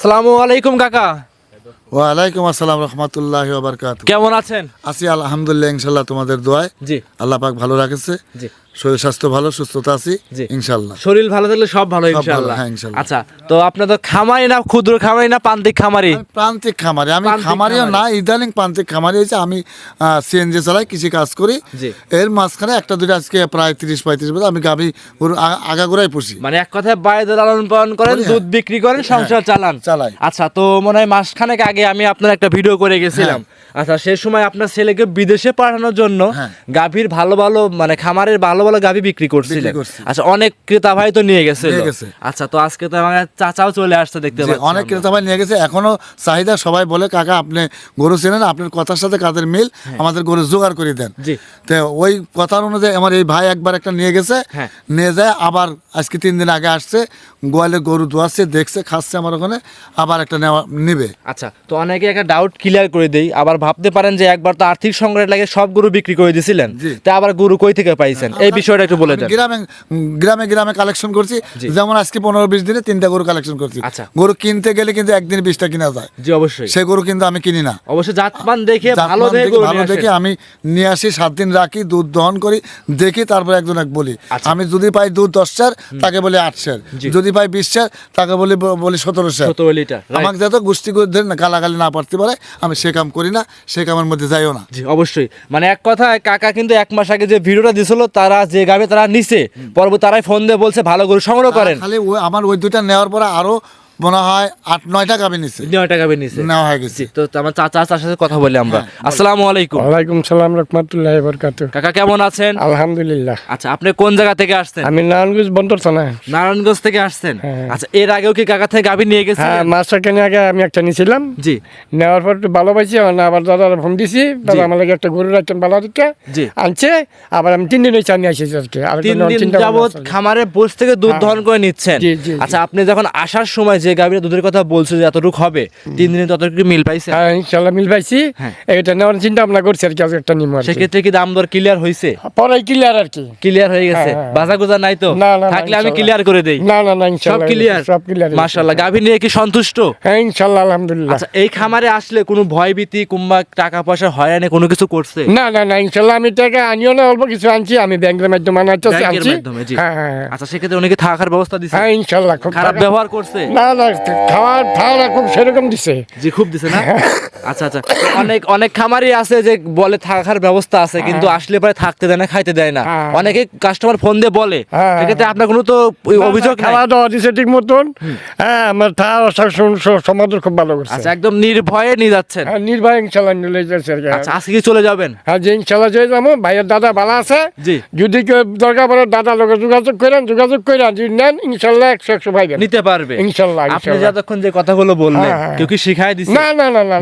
আসসালামু আলাইকুম কাকা। ওয়ালাইকুম আসসালাম রহমতুল্লাহ বারকাত কেমন আছেন? আছি আলহামদুলিল্লাহ ইনশাল্লাহ তোমাদের দোয়ায়। জি। আল্লাহ পাক ভালো রাখেছে। জি। শরীর স্বাস্থ্য ভালো সুস্থতা আছি ইনশাল্লাহ শরীর ভালো থাকলে সব ভালো ইনশাআল্লাহ। হ্যাঁ। আচ্ছা তো আপনার তো খামারি না ক্ষুদ্র খামারি না প্রান্তিক খামারি? আমি প্রান্তিক খামারি আমি খামারিও না ইদানিং প্রান্তিক খামারি হয়েছে আমি সিএনজি চালাই কৃষি কাজ করি। এর মাঝখানে একটা দুটো আজকে প্রায় তিরিশ পঁয়ত্রিশ বছর আমি গাভি আগাগোড়াই পুষি। মানে এক কথায় বাইরে লালন পালন করেন দুধ বিক্রি করেন সংসার চালান। চালাই। আচ্ছা তো মনে হয় মাসখানেক আগে আমি আপনার একটা ভিডিও করে গেছিলাম। আচ্ছা সেই সময় আপনার ছেলেকে বিদেশে পাঠানোর জন্য হ্যাঁ। গাভীর ভালো ভালো মানে খামারের ভালো ভালো গাভী বিক্রি করছিলেন। আচ্ছা অনেক ক্রেতা ভাই তো নিয়ে গেছে। আচ্ছা তো আজকে তো আমার চাচাও চলে আসছে দেখতে পাচ্ছি অনেক ক্রেতা ভাই নিয়ে গেছে। এখনও চাহিদা সবাই বলে কাকা আপনি গরু চেনেন আপনার কথার সাথে কাদের মিল? আমাদের গরু জোগাড় করে দেন। হ্যাঁ। জি। তো ওই কথার অনুযায়ী আমার এই ভাই একবার একটা নিয়ে গেছে। হ্যাঁ। নিয়ে যায় আবার আজকে তিন দিন আগে আসছে গোয়ালে গরু ধোয়াচ্ছে দেখছে খাচ্ছে আমার ওখানে আবার একটা নেওয়া নিবে। আচ্ছা তো অনেকে একটা ডাউট ক্লিয়ার করে দেই। আবার ভাবতে পারেন যে একবার তো আর্থিক সংকট লাগে সব গরু বিক্রি করে দিয়েছিলেন। তা আবার গরু কই থেকে পাইছেন? এই বিষয়টা একটু বলে দেন। গ্রামে গ্রামে গ্রামে কালেকশন করছি। যেমন আজকে পনেরো বিশ দিনে তিনটা গরু কালেকশন করছি। আচ্ছা। গরু কিনতে গেলে কিন্তু একদিন বিশটা কিনা যায়। জি অবশ্যই। সে গরু কিন্তু আমি কিনি না। অবশ্যই জাতমান দেখে ভালো দেখে দেখে ভালো দেখে আমি নিয়ে আসি সাত দিন রাখি দুধ দহন করি দেখি তারপর একজন এক বলি। আচ্ছা। আমি যদি পাই দুধ দশ চার তাকে বলি আট চার। যদি পাই বিশ চার তাকে বলি বলি সতেরো লিটার আমাকে যত গোষ্ঠী করে ধরে না গালাগালি না পারতে পারে আমি সে কাম করি না সে কামের মধ্যে যাইও না। জি অবশ্যই। মানে এক কথায় কাকা কিন্তু এক মাস আগে যে ভিডিওটা দিছিল তারা যে গাবে তারা নিছে পরবর্তী তারাই ফোন দিয়ে বলছে ভালো গরু সংগ্রহ করেন। খালি ওই আমার ওই দুটা নেওয়ার পরে আরও মনে হয় আট নয়টা গাবি নিছে। নয় টাকা বের নিছে। নেওয়া হয়ে গেছে। তো আমার চাচা চাচার সাথে কথা বলি আমরা। হ্যাঁ, আসসালামু আলাইকুম। ওয়ালাইকুম সালাম রহমতুল্লাহ বরকাত কাকা কেমন আছেন? আলহামদুলিল্লাহ। আচ্ছা আপনি কোন জায়গা থেকে আসছেন? আমি নারায়ণগঞ্জ বন্দর থানা নারায়ণগঞ্জ থেকে আসছেন? হ্যাঁ। আচ্ছা এর আগেও কি কাকা থেকে গাভী নিয়ে হ্যাঁ গেছিলেন মাস আগে আমি একটা নিয়েছিলাম জি। নেওয়ার পর একটু ভালো পাইছি আবার দাদার ফোন দিছি। দাদা আমার লাগে একটা গরু রাখছেন ভালো দিকে জি। আনছে আবার আমি তিন দিন হয়েছে নিয়ে আসছি আজকে তিন দিন যাবত খামারে বসে থেকে দুধ হ্যাঁ। দহন করে নিচ্ছেন। আচ্ছা আপনি যখন আসার সময় যে গাভীর দুধের কথা বলছো যে এতটুকু হবে তিন দিনে ততটুকু মিল পাইছে? হ্যাঁ ইনশাল্লাহ মিল পাইছি। হ্যাঁ। এটা নেওয়ার চিন্তা ভাবনা করছি আর কি একটা নিমো। সেক্ষেত্রে কি দাম দর ক্লিয়ার হয়েছে পরে ক্লিয়ার আর কি। ক্লিয়ার হয়ে গেছে। হ্যাঁ, হ্যাঁ। বাজা গুজা নাই তো? না, না, না, থাকলে আমি ক্লিয়ার করে দেই। না না না সব ক্লিয়ার সব ক্লিয়ার মাশাআল্লাহ গাভী নিয়ে কি সন্তুষ্ট? হ্যাঁ ইনশাল্লাহ আলহামদুলিল্লাহ। আচ্ছা এই খামারে আসলে কোনো ভয় ভীতি কিংবা টাকা পয়সা হয়রানি কোনো কিছু করছে? না না না ইনশাল্লাহ আমি টাকা আনিও না অল্প কিছু আনছি আমি ব্যাংকের মাধ্যমে আনাচ্ছি আনছি। মাধ্যমে, জি। হ্যাঁ হ্যাঁ হ্যাঁ। আচ্ছা সেক্ষেত্রে অনেকে থাকার ব্যবস্থা দিছে। হ্যাঁ ইনশাল্লাহ খুব খারাপ ব্যবহার করছে? না খাওয়ার খুব সেরকম দিছে। জি খুব দিছে না? আচ্ছা আচ্ছা। অনেক অনেক খামারই আছে যে বলে থাকার ব্যবস্থা আছে কিন্তু আসলে পরে থাকতে দেয় না খাইতে দেয় না। হ্যাঁ। অনেকে কাস্টমার ফোন দিয়ে বলে। হ্যাঁ। সেক্ষেত্রে আপনার কোনো তো অভিযোগ খাওয়া দাওয়া দিছে ঠিক মতন। হ্যাঁ আমার খাওয়া সমাধান খুব ভালো করছে। আচ্ছা একদম নির্ভয়ে নিয়ে যাচ্ছেন। হ্যাঁ নির্ভয় ইনশাল্লাহ নিলে যাচ্ছে আচ্ছা আজকে চলে যাবেন? হ্যাঁ যে ইনশাল্লাহ যে যাব ভাইয়ের দাদা ভালো আছে। জি। যদি কেউ দরকার পড়ে দাদা লোক যোগাযোগ করেন যোগাযোগ করেন যদি নেন ইনশাল্লাহ একশো একশো ভাই নিতে পারবে। ইনশাল্লাহ, আপনি যতক্ষণ যে কথাগুলো বললেন হ্যাঁ, হ্যাঁ। কেউ কি শিখাই দিছে? না না না না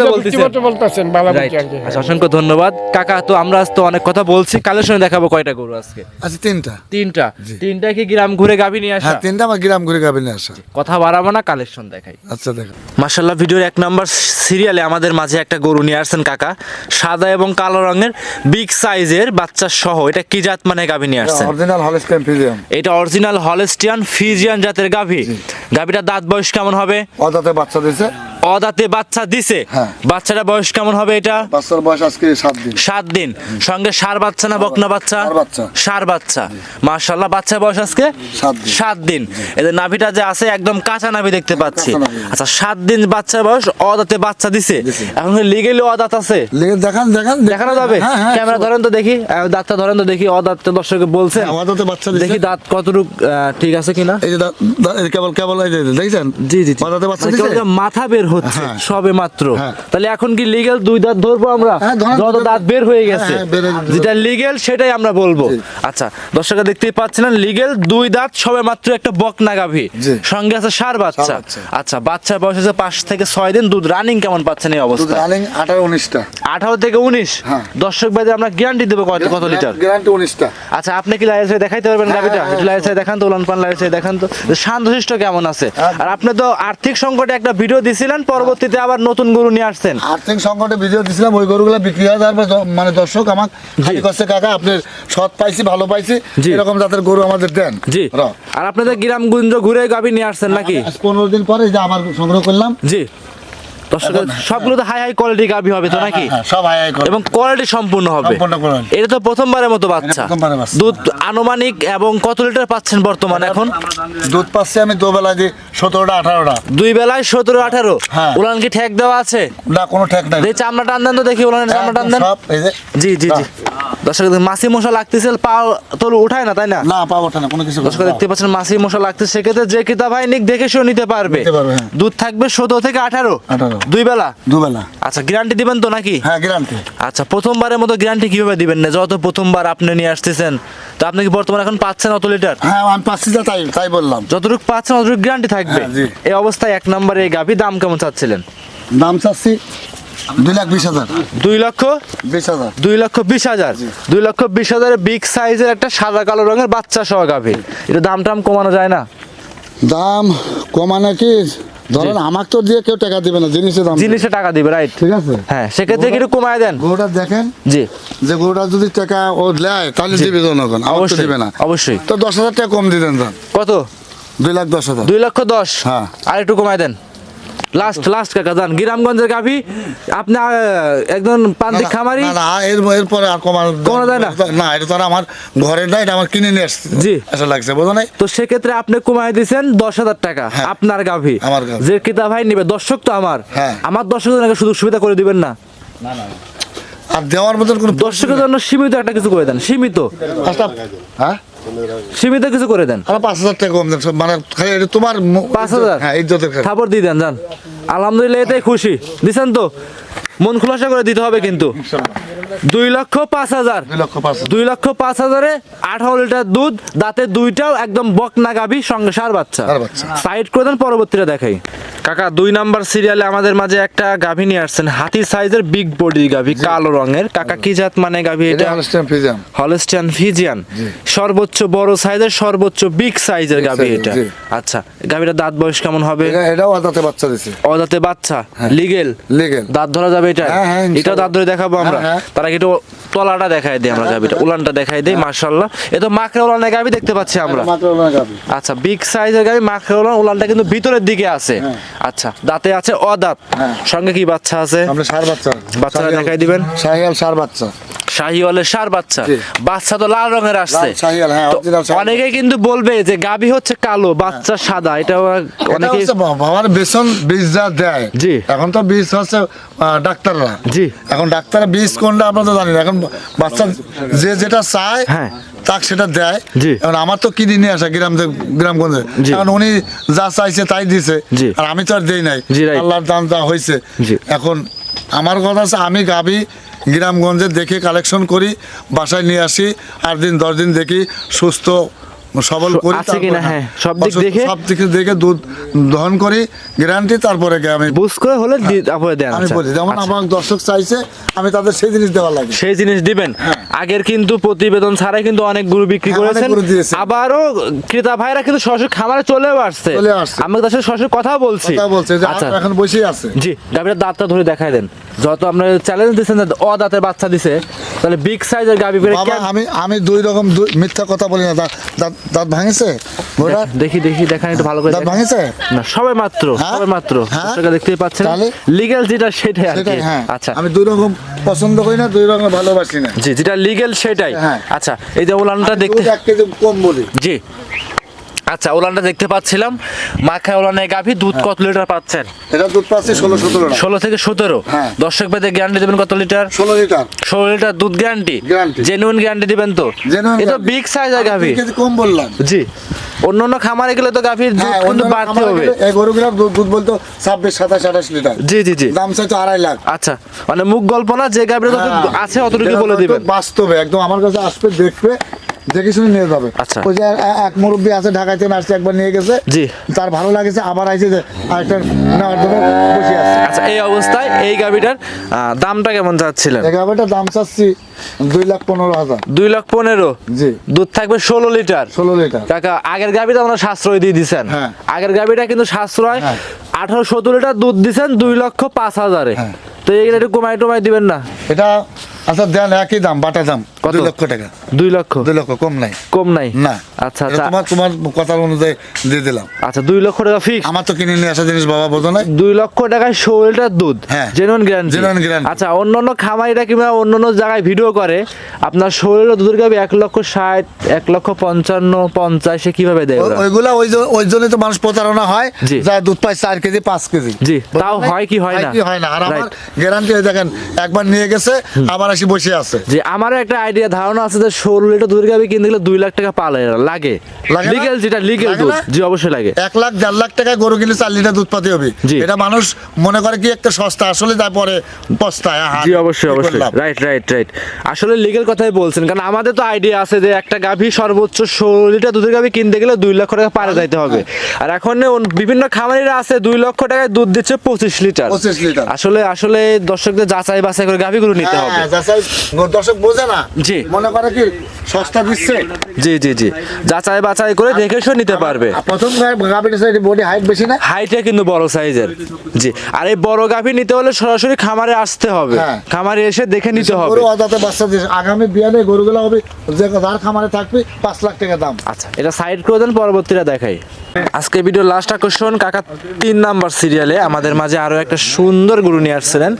তো বলতেছেন। আর কি আচ্ছা অসংখ্য ধন্যবাদ। কাকা তো আমরা আজ তো অনেক কথা বলছি দেখাবো কয়টা গরু আজকে? আচ্ছা তিনটা। তিনটা। তিনটা কি গ্রাম ঘুরে গাভী নিয়ে আসা? হ্যাঁ তিনটা আমার গ্রাম ঘুরে গাবি নিয়ে আসা। কথা বাড়াবো না কালেকশন দেখাই। আচ্ছা দেখো। মার্শাল্লাহ ভিডিওর এক নম্বর সিরিয়ালে আমাদের মাঝে একটা গরু নিয়ে আসছেন কাকা। সাদা এবং কালো রঙের বিগ সাইজের বাচ্চা সহ। এটা কি জাত মানে গাভী নিয়ে আসছেন? অরিজিনাল হলস্টেন ফিজিয়াম এটা অরিজিনাল হলস্টিয়ান ফিজিয়ান জাতের গাভী। গাভীটার দাঁত বয়স কেমন হবে? অদাতে বাচ্চা দিয়েছে। অদাঁতে বাচ্চা দিছে। হ্যাঁ। বাচ্চাটা বয়স কেমন হবে এটা? বাচ্চার বয়স আজকে সাত দিন। সাত দিন। সঙ্গে সার বাচ্চা না বকনা বাচ্চা? সার বাচ্চা। মার্শাল্লাহ বাচ্চা। বয়স আজকে? সাত দিন। এদের নাভিটা যে আছে একদম কাঁচা নাভি দেখতে পাচ্ছি। আচ্ছা সাত দিন বাচ্চার বয়স অদাঁতে বাচ্চা দিছে। এখন লিগেলি অদাঁত আছে? দেখান দেখান দেখানো। যাবে? হ্যাঁ হ্যাঁ ক্যামেরা ধরেন তো দেখি। দাঁতটা ধরেন তো দেখি অদাঁত দর্শকে বলছে। অদাঁতে বাচ্চা দেখি দাঁত কতটুক ঠিক আছে কিনা? এই যে দা- দা- কেবল কেবল এই দেখছেন? জি জি। অদাঁতে বাচ্চা মানে মাথা বের হচ্ছে হ্যাঁ। সবে মাত্র। হ্যাঁ। তাহলে এখন কি লিগেল দুই দাঁত ধরবো আমরা? হ্যাঁ, যত দাঁত বের হয়ে গেছে। যেটা লিগেল সেটাই আমরা বলব। আচ্ছা দর্শকরা দেখতেই পাচ্ছেন লিগেল দুই দাঁত সবে মাত্র একটা বকনা গাভী সঙ্গে আছে সার বাচ্চা। আচ্ছা বাচ্চার বয়স আছে পাঁচ থেকে ছয় দিন। দুধ রানিং কেমন পাচ্ছেন এই অবস্থা? রানিং আঠারো উনিশটা। আঠারো থেকে উনিশ। দর্শক ভাইদের আমরা গ্যারান্টি দেবো কত কত লিটার গ্যারান্টি উনিশটা। আচ্ছা আপনি কি লাইসে দেখাইতে পারবেন হ্যাঁ, একটু লাইসে দেখান তো উলান পান লাইসে দেখান তো। শান্তশিষ্ট কেমন আছে? হ্যাঁ। আর আপনি তো আর্থিক সংকটে একটা ভিডিও দিছিলেন পরবর্তীতে আবার নতুন গরু নিয়ে আসছেন? আর্থিক সংকটে ভিডিও দিছিলাম ওই গরুগুলো বিক্রি হয়ে যাওয়ার মানে দর্শক আমার খালি করছে কাকা আপনি সৎ পাইছি ভালো পাইছি। এরকম জাতের গরু আমাদের দেন। জি। আর আপনাদের গ্রামগুঞ্জ ঘুরে গাবি নিয়ে আসছেন নাকি? পনেরো দিন পরে যে আবার সংগ্রহ করলাম জি। দর্শকের সবগুলো তো হাই হাই কোয়ালিটি গাভী হবে তো নাকি? হ্যাঁ, সব হাই হাই এবং কোয়ালিটি সম্পূর্ণ হবে। এটা তো প্রথমবারের মতো বাচ্চা। দুধ আনুমানিক এবং কত লিটার পাচ্ছেন বর্তমানে এখন? দুধ পাচ্ছি আমি দুবেলা দিয়ে সতেরোটা আঠারোটা। দুই বেলায় সতেরো আঠারো। হ্যাঁ। উলান কি ঠেক দেওয়া আছে? না কোনো ঠেক নাই। দেখি চামড়া টান দেন তো দেখি উলানের চামড়া টান দেন। এই যে জি জি জি। দর্শক মাসি মশা লাগতেছে পা তোর উঠায় না তাই না? না পাবো না কোনো কিছু দর্শক দেখতে পাচ্ছেন মাসি মশা লাগতেছে। সেক্ষেত্রে যে কিতা ভাই নিক দেখে শুনে নিতে পারবে। হ্যাঁ। দুধ থাকবে সতেরো থেকে আঠারো। 18 দুই বেলা। দুবেলা আচ্ছা গ্যারান্টি দিবেন তো নাকি? হ্যাঁ গ্যারান্টি আচ্ছা প্রথমবারের মতো গ্যারান্টি কীভাবে দিবেন না? যত প্রথমবার আপনি নিয়ে আসতেছেন তো আপনি কি বর্তমানে এখন পাচ্ছেন অত লিটার হ্যাঁ আমি পাচ্ছি যা তাই তাই বললাম। যতটুকু পাচ্ছেন অতটুকু গ্যারান্টি থাকবে। হ্যাঁ, এই অবস্থায় এক নম্বরে এই গাভি দাম কেমন চাচ্ছিলেন? দাম চাচ্ছি দুই লাখ বিশ হাজার। দুই লক্ষ বিশ হাজার। দুই লক্ষ বিশ হাজার। দুই লক্ষ বিশ হাজারের বিগ সাইজের একটা সাদা কালো রঙের বাচ্চা সহ গাভি। এটা দাম টাম কমানো যায় না? দাম কমানো কি? ধরেন আমাকে তো দিয়ে কেউ টাকা দিবে না জিনিসের দাম জিনিসে টাকা দিবে রাইট ঠিক আছে? হ্যাঁ সেক্ষেত্রে কি একটু কমায় দেন। গরুটা দেখেন জি। যে গরুটা যদি টাকা ও দেয় তাহলে দিবে জনগণ অবশ্যই দিবে না। অবশ্যই। তো দশ হাজার টাকা কম দিতেন কত? দুই লাখ দশ হাজার। দুই লক্ষ দশ। হ্যাঁ। আর একটু কমায় দেন। লাস্ট লাস্ট কাকা যান গ্রামগঞ্জের গাভি আপনি একজন প্রান্তিক খামারি? না না এর এরপরে আর কমানো কমানো যায় না? না এটা তো আমার ঘরের না এটা আমার কিনে নিয়ে আসছে। জি। আচ্ছা লাগছে বোঝো নাই? তো সেক্ষেত্রে আপনি কমায় দিয়েছেন দশ হাজার টাকা হ্যাঁ। আপনার গাভি। আমার গাভী। যে কিতা ভাই নিবে দর্শক তো আমার। হ্যাঁ। আমার দর্শকদের সুযোগ সুবিধা করে দিবেন না? আর দেওয়ার মতন কোনো দর্শকের জন্য সীমিত একটা কিছু করে দেন সীমিত। আচ্ছা, হ্যাঁ? সীমিত কিছু করে দেন। পাঁচ হাজার টাকা কম দেন। মানে খালি এটা তোমার পাঁচ হাজার? হ্যাঁ ইজ্জতের খাবার দিয়ে দেন যান। আলহামদুলিল্লাহ এতে খুশি। দিছেন তো? মন খোলাসা করে দিতে হবে কিন্তু। দুই লক্ষ পাঁচ হাজার। দুই লক্ষ পাঁচ হাজার। আঠারো লিটার দুধ দাঁতে দুইটাও একদম বকনা গাভী সঙ্গে সার বাচ্চা। বাচ্চা। সাইড করে দেন পরবর্তীটা দেখাই। কাকা দুই নাম্বার সিরিয়ালে আমাদের মাঝে একটা গাভী নিয়ে আসছেন। হাতি সাইজের বিগ বডি গাভী কালো রঙের। কাকা কি জাত মানে গাভী এটা আনস্ট্যান্ড ফিজাম হলস্টিয়ান ফিজিয়ান সর্বোচ্চ বড় সাইজের সর্বোচ্চ বিগ সাইজের গাভী এটা। আচ্ছা গাভীটা দাঁত বয়স কেমন হবে? এটা এটাও আদাতে বাচ্চা দিছে। অদাতে বাচ্চা? লিগেল লিগেল দাঁত ধরা যাবে এটা? হ্যাঁ, হ্যাঁ। এটা দাঁত ধরে দেখাবো আমরা। হ্যাঁ, হ্যাঁ। তার আগে একটু তলাটা দেখাই দিই আমরা গাভিটা। উলানটা দেখাই দিই মার্শাল্লাহ এ তো মাখরে উলানের গাভী দেখতে পাচ্ছি আমরা। আচ্ছা বিগ সাইজের গাভি মাখরে উলান উলানটা কিন্তু ভিতরের দিকে আছে। আচ্ছা দাঁতে আছে অদাঁত হ্যাঁ। সঙ্গে কি বাচ্চা আছে আমরা সার বাচ্চা বাচ্চারা দেখাই দিবেন। শাহিওয়াল সার বাচ্চা শাহিওয়ালের সার বাচ্চা। বাচ্চা তো লাল রঙের আসছে। হ্যাঁ। অনেকে কিন্তু বলবে যে গাভি হচ্ছে কালো বাচ্চা সাদা এটা অনেকে বাবার বেসন বীজ যা দেয়। জি। এখন তো বীজ হচ্ছে ডাক্তাররা। জি। এখন ডাক্তাররা বীজ কোনটা আমরা তো জানি এখন বাচ্চা যে যেটা চায় হ্যাঁ। তাক সেটা দেয়। জি। এখন আমার তো কিনে নিয়ে আসা গ্রাম গ্রামগঞ্জে। এখন উনি যা চাইছে তাই দিছে। আর আমি তো আর দেই নাই। আল্লাহর দাম যা হয়েছে এখন আমার কথা আছে আমি গাবি গ্রামগঞ্জে দেখে কালেকশন করি বাসায় নিয়ে আসি আট দিন দশ দিন দেখি সুস্থ সবল করি আছে কিনা, হ্যাঁ, সব দিক দেখে? সব দিক দেখে দুধ দহন করি গ্যারান্টি তারপরে আমি বুঝ করে হলে তারপরে দেন আমি আচ্ছা। বলি যেমন আচ্ছা। আমার দর্শক চাইছে আমি তাদের সেই জিনিস দেওয়া লাগে। সেই জিনিস দিবেন। আগের কিন্তু প্রতিবেদন ছাড়াই কিন্তু অনেক গরু বিক্রি হ্যাঁ, করেছেন। আবারও ক্রেতা ভাইরা কিন্তু সরাসরি খামারে চলেও আসছে। চলে আসছে। আমি তার সাথে সরাসরি কথা বলছি। কথা বলছে যে আচ্ছা। এখন বসেই আছে। জি গাভীর দাঁতটা ধরে দেখাই দেন। যত আপনার চ্যালেঞ্জ দিচ্ছেন অ দাঁতের বাচ্চা দিছে তাহলে বিগ সাইজের গাভী আমি আমি দুই রকম মিথ্যা কথা বলি না দাঁত- দাঁত ভাঙেছে? ঘোড়া দেখি দেখি দেখান একটু ভালো করে দাঁত ভাঙেছে? না সবে মাত্র হ্যাঁ? সবাই মাত্র। হ্যাঁ? দর্শকরা দেখতেই পাচ্ছেন। লিগ্যাল যেটা সেটাই আর কি। হ্যাঁ। আচ্ছা। আমি দুই রকম পছন্দ করি না দুই রকম ভালোবাসি না। জি যেটা লিগ্যাল সেটাই। হ্যাঁ। আচ্ছা এই যে ওলানটা দেখতে এক কেজি কম বলি। জি। আচ্ছা ওলানটা দেখতে পাচ্ছিলাম। মাখা ওলানের গাভী দুধ কত লিটার পাচ্ছেন? এটা দুধ পাচ্ছে ষোলো সতেরো ষোলো থেকে সতেরো? হ্যাঁ। দর্শক বেদে গ্যারান্টি দেবেন কত লিটার? ষোলো লিটার। ষোলো লিটার দুধ গ্যারান্টি। জেনুইন গ্যারান্টি দিবেন তো? এটা। বিগ সাইজের গাভী। দুই কেজি কম বললাম। জি। অন্য অন্য খামারে গেলে তো গাভীর দুধ হ্যাঁ কিন্তু বাড়তে হবে। এই গরুগুলোর দুধ দুধ বলতো ছাব্বিশ সাতাশ আঠাশ লিটার। জি জি জি। দাম চাইতো আড়াই লাখ। আচ্ছা মানে মুখ গল্প না যে গাভীর হ্যাঁ। আছে অতটুকু বলে দিবেন। বাস্তবে একদম আমার কাছে আসবে দেখবে। দেখে শুনে নিয়ে যাবে। আচ্ছা। ওই যে এক মুরব্বী আছে ঢাকায় থেকে আসছে একবার নিয়ে গেছে। জি। তার ভালো লাগেছে আবার আইছে যে আরেকটা নেওয়ার জন্য বসে আছে। আচ্ছা এই অবস্থায় এই গাভিটার দামটা কেমন চাচ্ছিলেন? এই গাভিটার দাম চাচ্ছি দুই লাখ পনেরো হাজার। দুই লাখ পনেরো? জি। দুধ থাকবে ষোলো লিটার। ষোলো লিটার। কাকা আগের গাভিটা আমরা সাশ্রয় দিয়ে দিছেন। হ্যাঁ। আগের গাভিটা কিন্তু সাশ্রয় হ্যাঁ। আঠারো সতেরো লিটার দুধ দিছেন দুই লক্ষ পাঁচ হাজারে। হ্যাঁ। তো এইগুলো একটু কমাই টমাই দিবেন না? এটা আচ্ছা দেন একই দাম বাটা দাম। কত? লক্ষ টাকা। দুই লক্ষ? দুই লক্ষ কম নাই। কম নাই? না। আচ্ছা আচ্ছা। তোমার তোমার কথার অনুযায়ী দিয়ে দিলাম। আচ্ছা দুই লক্ষ টাকা ফিক্স আমার তো কিনে নিয়ে আসা জিনিস বাবা বোঝো না দুই লক্ষ টাকায় ষোলো লিটার দুধ। হ্যাঁ। Genuine guarantee Genuine guarantee। আচ্ছা অন্য অন্য খামারিরা কিংবা অন্য অন্য জায়গায় ভিডিও করে আপনার ষোলো লিটার দুধের গাবি এক লক্ষ ষাট এক লক্ষ পঞ্চান্ন পঞ্চাশে কীভাবে দেয় ওইগুলা ওই জ- ওই জন্যই তো মানুষ প্রতারণা হয় জি। যা দুধ পায় চার কেজি পাঁচ কেজি। জি, তাও হয় কি হয় না? কি হয় না? আর আমার. গ্যারান্টি দেখেন একবার নিয়ে গেছে আবার আসি বসে আছে। যে আমারও একটা আইডিয়া ধারণা আছে যে ষোলো লিটার দুধের গাবি কিনতে গেলে দুই লাখ টাকা পালে লাগে। লাগে লিগেল যেটা লিগেল দুধ? জি অবশ্যই লাগে। এক লাখ দেড় লাখ টাকায় গরু কিনলে চার লিটার দুধ পাতে হবে। এটা মানুষ মনে করে কি একটা সস্তা আসলে তারপরে পস্তায় জি অবশ্যই অবশ্যই। রাইট রাইট রাইট আসলে লিগেল কথাই বলছেন কারণ আমাদের তো আইডিয়া আছে যে একটা গাভী সর্বোচ্চ ষোলো লিটার দুধের গাভী কিনতে গেলে দুই লক্ষ টাকা পারে যাইতে হবে। আর এখন বিভিন্ন খামারিরা আছে দুই লক্ষ টাকায় দুধ দিচ্ছে পঁচিশ লিটার। 25 লিটার। আসলে আসলে দর্শকদের যাচাই বাছাই করে গাভীগুলো নিতে হবে। হ্যাঁ, দর্শক বোঝে না। জি। মনে করে কি সস্তা দিচ্ছে? জি জি জি। যাচাই বাছাই করে দেখে শুনে নিতে পারবে। প্রথম গাভিটা সাইড বডি হাইট বেশি না হাইটে কিন্তু বড় সাইজের জি। আর এই বড় গাভী নিতে হলে সরাসরি খামারে আসতে হবে। হ্যাঁ। খামারে এসে দেখে নিতে হবে। গরু অদাতে বাচ্চা দিচ্ছে আগামী বিয়ানে গরুগুলো হবে যে যার খামারে থাকবে পাঁচ লাখ টাকা দাম। আচ্ছা এটা সাইড করে দেন পরবর্তীটা দেখাই। আজকে ভিডিও লাস্ট আকর্ষণ কাকা তিন নাম্বার সিরিয়ালে আমাদের মাঝে আরও একটা সুন্দর গরু নিয়ে আসছিলেন।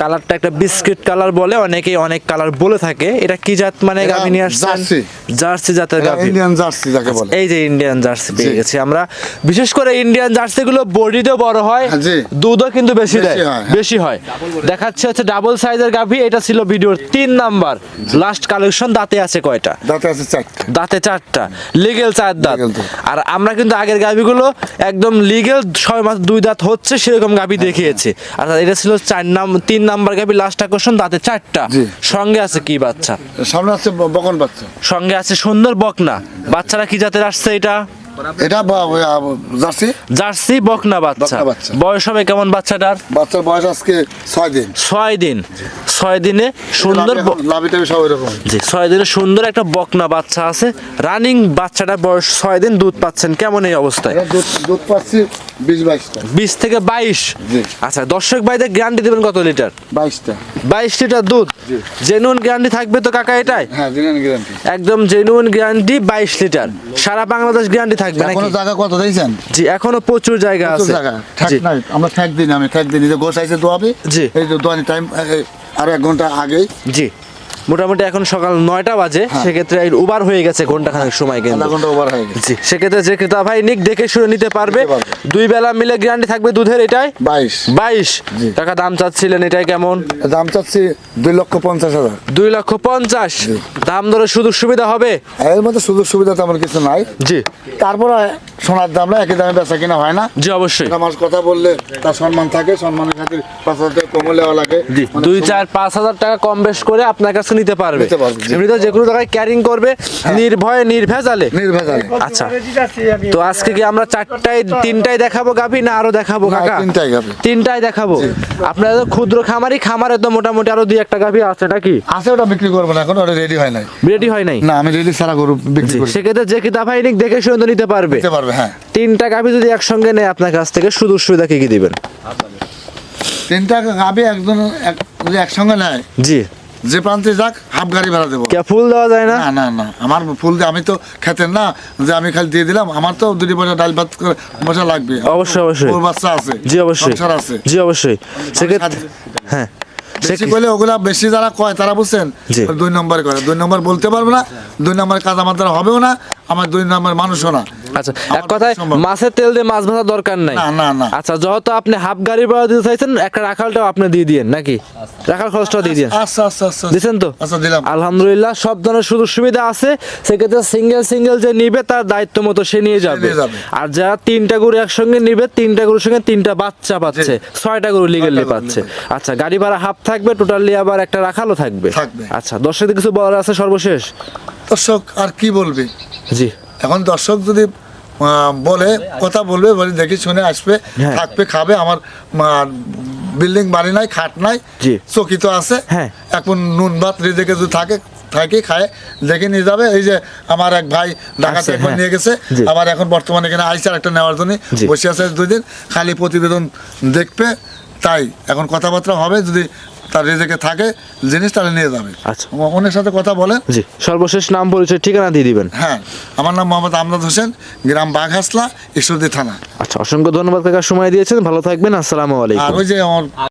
কালারটা একটা বিস্কিট কালার বলে অনেকেই অনেক কালার বলে থাকে। এটা কি জাত মানে গাভী নিয়ে আসছেন? জার্সি। জার্সি জাতের গাভী। ইন্ডিয়ান জার্সি যাকে বলে। এই যে ইন্ডিয়ান জার্সি পেয়ে গেছি আমরা। বিশেষ করে ইন্ডিয়ান জার্সি গুলো বডিতেও বড় হয় হ্যাঁ। দুধও কিন্তু বেশি দেয়। হ্যাঁ। বেশি হয়। দেখাচ্ছে হচ্ছে ডাবল সাইজের গাভী এটা ছিল ভিডিওর তিন নাম্বার। লাস্ট কালেকশন দাঁতে আছে কয়টা? দাঁতে আছে চারটে। দাঁতে চারটা। লিগেল চার দাঁত। দাঁত। আর আমরা কিন্তু আগের গাভিগুলো একদম লিগেল ছয় মাস দুই দাঁত হচ্ছে সেরকম গাভি দেখিয়েছি। আর এটা ছিল চার নাম তিন নাম্বার গাভি লাস্ট আকর্ষণ দাঁতে চারটা। সঙ্গে আছে কি বাচ্চা? সামনে আছে বকন বাচ্চা। সঙ্গে আছে সুন্দর বকনা। বাচ্চারা কি জাতের আসছে এটা? এটা জার্সি। জার্সি বকনা বাচ্চা। বয়স হবে কেমন বাচ্চাটার? বাচ্চার বয়স আজকে ছয় দিন। ছয় দিন। ছয় দিনে সুন্দর জি ছয় দিনে সুন্দর একটা বকনা বাচ্চা আছে। রানিং বাচ্চাটা বয়স ছয় দিন দুধ পাচ্ছেন। কেমন এই অবস্থায়? দুধ দুধ পাচ্ছি বিশ থেকে বাইশ। জি। আচ্ছা দর্শক ভাইদের গ্যারান্টি দেবেন কত লিটার? বাইশটা। বাইশ লিটার দুধ। জেনুইন গ্যারান্টি থাকবে তো কাকা এটাই? হ্যাঁ একদম জেনুইন গ্যারান্টি বাইশ লিটার। সারা বাংলাদেশ গ্যারান্টি থাকবে নাকি? এখনও জায়গা কত দিয়েছেন? জি এখনও প্রচুর জায়গা প্রচুর আছে। জায়গা। ঠ্যাক নাই আমরা ঠ্যাক দিই না আমি ঠ্যাক দিই যে গোস আইসে দোয়াবি জি। এই যে দোয়ানি টাইম আরও এক ঘণ্টা আগেই। জি। মোটামুটি এখন সকাল নয়টা বাজে সেক্ষেত্রে উবার হয়ে গেছে ঘণ্টা খানেক সময় কিন্তু। ওভার হয়ে গেছে। সেক্ষেত্রে যে ক্রেতা ভাই নিক দেখে শুনে নিতে পারবে। দুই বেলা মিলে গ্যারান্টি থাকবে দুধের এটাই? বাইশ। বাইশ? টাকা দাম চাচ্ছিলেন এটাই কেমন? দাম চাচ্ছি দুই লক্ষ পঞ্চাশ হাজার। দুই লক্ষ পঞ্চাশ? দাম ধরে সুযোগ সুবিধা হবে? এর মধ্যে সুযোগ সুবিধা তেমন কিছু নাই। জি। তারপরে সোনার দাম না একই দামে বেচা কিনা হয় না। জি অবশ্যই। আমার কথা বললে তার সম্মান থাকে সম্মানের খাতির পাঁচ হাজার কমও লাগে। জি মানে দুই চার পাঁচ হাজার টাকা কম বেশ করে আপনার কাছে নিতে পারবে। নিতে এমনিতে যে কোনো জায়গায় ক্যারিং করবে নির্ভয়ে নির্ভেজালে। নির্ভেজালে। আচ্ছা তো আজকে কি আমরা চারটায় তিনটায় দেখাবো গাভি না আরও দেখাবো কাকা? তিনটাই গাভী। তিনটায় দেখাবো। আপনারা তো ক্ষুদ্র খামারি খামারে তো মোটামুটি আরও দুই একটা গাভি আছে নাকি? আছে ওটা বিক্রি করব না এখন ওটা রেডি হয় নাই। রেডি হয় নাই? না আমি রেডি সারা গরু বিক্রি করি। সেক্ষেত্রে যে কিতা ভাই নিক দেখে শুনে তো নিতে পারবে। দিতে পারবে হ্যাঁ। তিনটা গাভি যদি একসঙ্গে নেয় আপনার কাছ থেকে সুযোগ সুবিধা কি কি দিবেন? তিনটা গাবি একজন এক- একসঙ্গে নেয় জি। যে প্রান্তে যাক হাফ গাড়ি ভাড়া দেবো। কে ফুল দেওয়া যায় না? না না না। আমার ফুল দিয়ে আমি তো খেতেন না যে আমি খালি দিয়ে দিলাম আমার তো দুটি পয়সা ডাল ভাত করে পয়সা লাগবে। অবশ্যই, অবশ্যই। ওর বাচ্চা আছে জি অবশ্যই। সংসার আছে। জি অবশ্যই। সেক্ষেত্রে হ্যাঁ। বেশি বলে ওগুলা বেশি যারা কয় তারা বুঝছেন? দুই নম্বর করে। দুই নম্বর বলতে পারব না দুই নম্বর কাজ আমার দ্বারা হবেও না আমার দুই নম্বর মানুষও না। আচ্ছা এক কথায় মাছের তেল দিয়ে মাছ ভাজা দরকার নাই? না, না। আচ্ছা যেহেতু আপনি হাফ গাড়ি ভাড়া দিতে চাইছেন একটা রাখালটাও আপনি দিয়ে দিয়েন নাকি? রাখাল খরচটাও দিয়ে দিয়েন। আচ্ছা আচ্ছা আচ্ছা দিছেন তো? আচ্ছা দিলাম। আলহামদুলিল্লাহ সব ধরনের সুযোগ সুবিধা আছে। সেক্ষেত্রে সিঙ্গেল সিঙ্গেল যে নিবে তার দায়িত্ব মতো সে নিয়ে যাবে। আর যারা তিনটা গরু একসঙ্গে নিবে তিনটা গরুর সঙ্গে তিনটা বাচ্চা পাচ্ছে ছয়টা গরু লিগেলি পাচ্ছে। আচ্ছা গাড়ি ভাড়া হাফ থাকবে টোটালি আবার একটা রাখালও থাকবে। থাকবে। আচ্ছা দর্শকদের কিছু বলার আছে সর্বশেষ? দর্শক আর কি বলবে জি এখন দর্শক যদি বলে কথা বলবে বলে দেখি শুনে আসবে হ্যাঁ। থাকবে খাবে আমার বিল্ডিং বাড়ি নাই খাট নাই জি। চকি তো আছে হ্যাঁ। এখন নুন ভাত রেজেকে যদি থাকে থাকে খায় দেখে নিয়ে যাবে এই যে আমার এক ভাই ঢাকাতে আচ্ছা, একবার হ্যাঁ। নিয়ে গেছে আবার এখন বর্তমানে এখানে আইসার একটা নেওয়ার জন্য বসে আছে দুই দিন খালি প্রতিবেদন দেখবে তাই এখন কথাবার্তা হবে যদি তার রেজেকে থাকে জিনিস তাহলে নিয়ে যাবে। আচ্ছা। অনেক সাথে কথা বলেন জি সর্বশেষ নাম পরিচয় ঠিকানা দিয়ে দিবেন। হ্যাঁ আমার নাম মোহাম্মদ আমদাদ হোসেন গ্রাম বাঘাসলা ঈশ্বরদী থানা। আচ্ছা অসংখ্য ধন্যবাদ কাকা সময় দিয়েছেন ভালো থাকবেন আসসালামু আর ওই যে আমার